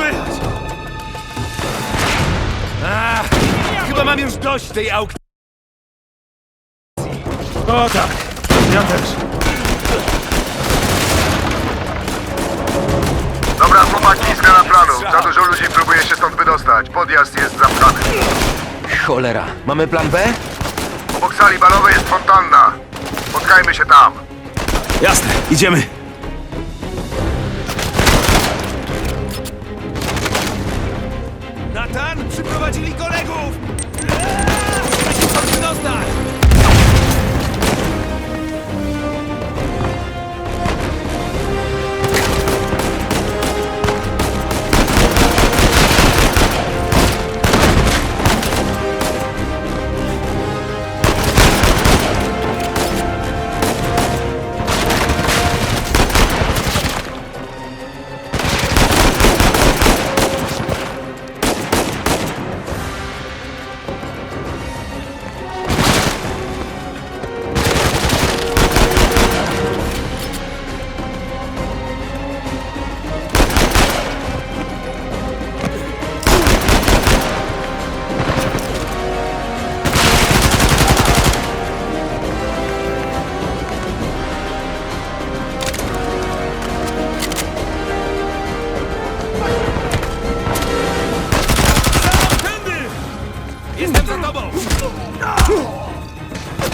słychać? Ach, chyba mam już dość tej aukcji. O tak, ja też. Dobra, chłopaki, zmiana planu. Za dużo ludzi próbuje się stąd wydostać. Podjazd jest zamknięty. Cholera, mamy plan B? Obok sali balowej jest fontanna. Spotkajmy się tam. Jasne, idziemy.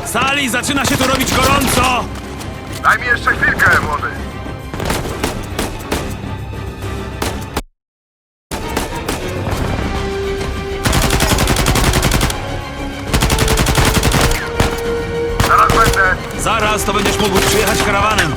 Sali, zaczyna się tu robić gorąco! Daj mi jeszcze chwilkę, młody. Zaraz będę. Zaraz to będziesz mógł przyjechać karawanem.